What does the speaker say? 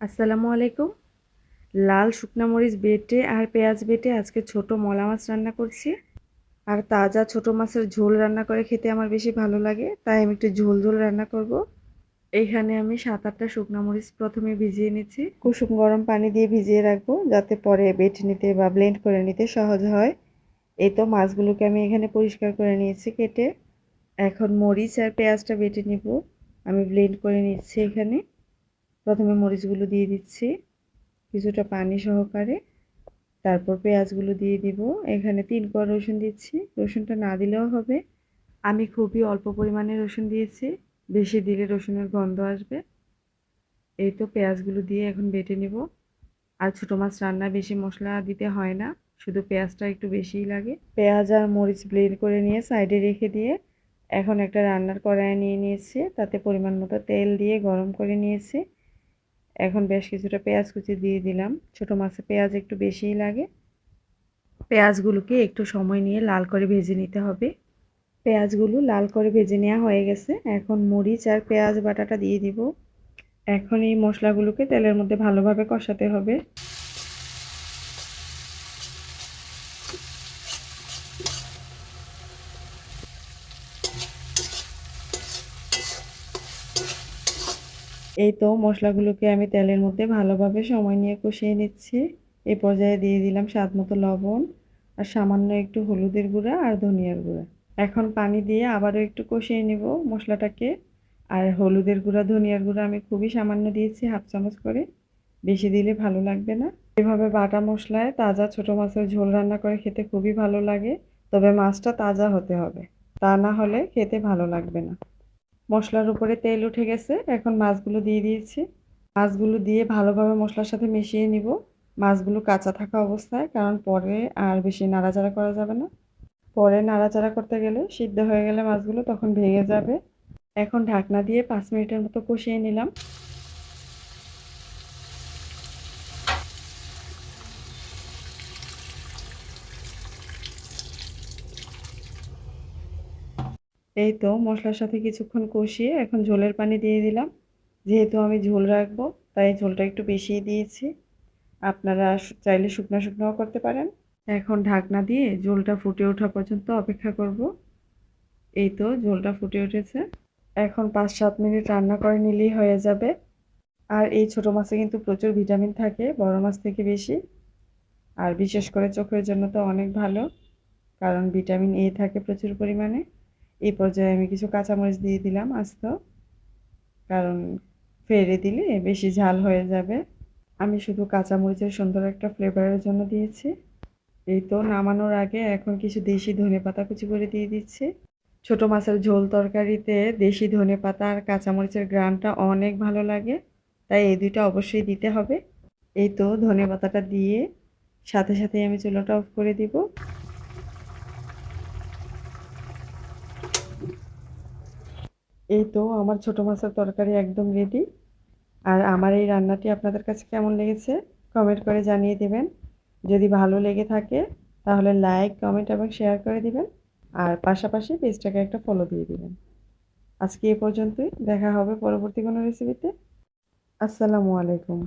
আসসালামু আলাইকুম। লাল শুকনা মরিচ বেটে আর পেঁয়াজ বেটে আজকে ছোট মলা মাছ রান্না করছি। আর তাজা ছোট মাছের ঝোল রান্না করে খেতে আমার বেশি ভালো লাগে, তাই আমি একটু ঝোল ঝোল রান্না করব। এইখানে আমি সাত আটটা শুকনা মরিচ প্রথমে ভিজিয়ে নিচ্ছি। কুসুম গরম পানি দিয়ে ভিজিয়ে রাখব যাতে পরে বেটে নিতে বা ব্লেন্ড করে নিতে সহজ হয়। এই তো মাছগুলোকে আমি এখানে পরিষ্কার করে নিয়েছি কেটে। এখন মরিচ আর পেঁয়াজটা বেটে নিব। আমি ব্লেন্ড করে নিচ্ছি এখানে। প্রথমে মরিচগুলো দিয়ে দিচ্ছি, কিছুটা পানি সহকারে। তারপর পেঁয়াজগুলো দিয়ে দিব। এখানে তিন কোয়া রসুন দিচ্ছি। রসুনটা না দিলেও হবে। আমি খুবই অল্প পরিমাণে রসুন দিয়েছি। বেশি দিলে রসুনের গন্ধ আসবে। এই তো পেঁয়াজগুলো দিয়ে এখন বেটে নিব। আর ছোটো মাছ রান্না বেশি মশলা দিতে হয় না। শুধু পেঁয়াজটা একটু বেশিই লাগে। পেঁয়াজ আর মরিচ ব্লেন্ড করে নিয়ে সাইডে রেখে দিয়ে এখন একটা রান্নার কড়াই নিয়ে নিয়েছি। তাতে পরিমাণ মতো তেল দিয়ে গরম করে নিয়েছি। এখন বেশ কিছুটা পেঁয়াজ কুচি দিয়ে দিলাম। ছোট মাছে পেঁয়াজ একটু বেশিই লাগে। পেঁয়াজগুলোকে একটু সময় নিয়ে লাল করে ভেজে নিতে হবে। পেঁয়াজগুলো লাল করে ভেজে নেওয়া হয়ে গেছে। এখন মরিচ আর পেঁয়াজ বাটাটা দিয়ে দিব। এখন এই মশলাগুলোকে তেলের মধ্যে ভালোভাবে কষাতে হবে। এই তো মশলাগুলোকে আমি তেলের মধ্যে ভালোভাবে সময় নিয়ে কষিয়ে নিচ্ছি। এই পর্যায়ে দিয়ে দিলাম স্বাদ মতো লবণ আর সামান্য একটু হলুদের গুঁড়া আর ধনিয়ার গুঁড়া। এখন পানি দিয়ে আবারও একটু কষিয়ে নিব মশলাটাকে। আর হলুদের গুঁড়া, ধনিয়ার গুঁড়া আমি খুবই সামান্য দিয়েছি, হাফ চামচ করে। বেশি দিলে ভালো লাগবে না। এভাবে বাটা মশলায় তাজা ছোট মাছের ঝোল রান্না করে খেতে খুবই ভালো লাগে। তবে মাছটা তাজা হতে হবে। তা না হলে খেতে ভালো লাগবে না। মশলার উপরে তেল উঠে গেছে। এখন মাছগুলো দিয়ে দিয়েছি। মাছগুলো দিয়ে ভালোভাবে মশলার সাথে মিশিয়ে নিব। মাছগুলো কাঁচা থাকা অবস্থায়, কারণ পরে আর বেশি নাড়াচাড়া করা যাবে না। পরে নাড়াচাড়া করতে গেলে সিদ্ধ হয়ে গেলে মাছগুলো তখন ভেঙে যাবে। এখন ঢাকনা দিয়ে পাঁচ মিনিটের মতো কষিয়ে নিলাম। এই তো মশলার সাথে কিছুক্ষণ কষিয়ে এখন ঝোলের পানি দিয়ে দিলাম। যেহেতু আমি ঝোল রাখব, তাই ঝোলটা একটু বেশিই দিয়েছি। আপনারা চাইলে শুকনো শুকনোও করতে পারেন। এখন ঢাকনা দিয়ে ঝোলটা ফুটে ওঠা পর্যন্ত অপেক্ষা করব। এই তো ঝোলটা ফুটে উঠেছে। এখন পাঁচ সাত মিনিট রান্না করে নিলেই হয়ে যাবে। আর এই ছোটো মাছে কিন্তু প্রচুর ভিটামিন থাকে, বড় মাছ থেকে বেশি। আর বিশেষ করে চোখের জন্য তো অনেক ভালো, কারণ ভিটামিন এ থাকে প্রচুর পরিমাণে। এই পর্যায়ে আমি কিছু কাঁচামরিচ দিয়ে দিলাম আস্ত। কারণ ফেরে দিলে বেশি ঝাল হয়ে যাবে। আমি শুধু কাঁচামরিচের সুন্দর একটা ফ্লেভারের জন্য দিয়েছি। এই তো নামানোর আগে এখন কিছু দেশি ধনে পাতা কুচি করে দিয়ে দিচ্ছি। ছোট মাছের ঝোল তরকারিতে দেশি ধনে পাতা আর কাঁচামরিচের গ্রানটা অনেক ভালো লাগে, তাই এই দুইটা অবশ্যই দিতে হবে। এই তো ধনে পাতাটা দিয়ে সাথে সাথে আমি চুলাটা অফ করে দিব। এই তো আমার ছোটো মাছের তরকারি একদম রেডি আর আমার এই রান্নাটি আপনাদের কাছে কেমন লেগেছে কমেন্ট করে জানিয়ে দেবেন। যদি ভালো লেগে থাকে, তাহলে লাইক কমেন্ট এবং শেয়ার করে দিবেন। আর পাশাপাশি পেজটাকে একটা ফলো দিয়ে দিবেন। আজকে এ পর্যন্তই, দেখা হবে পরবর্তী কোনো রেসিপিতে আসসালামু আলাইকুম।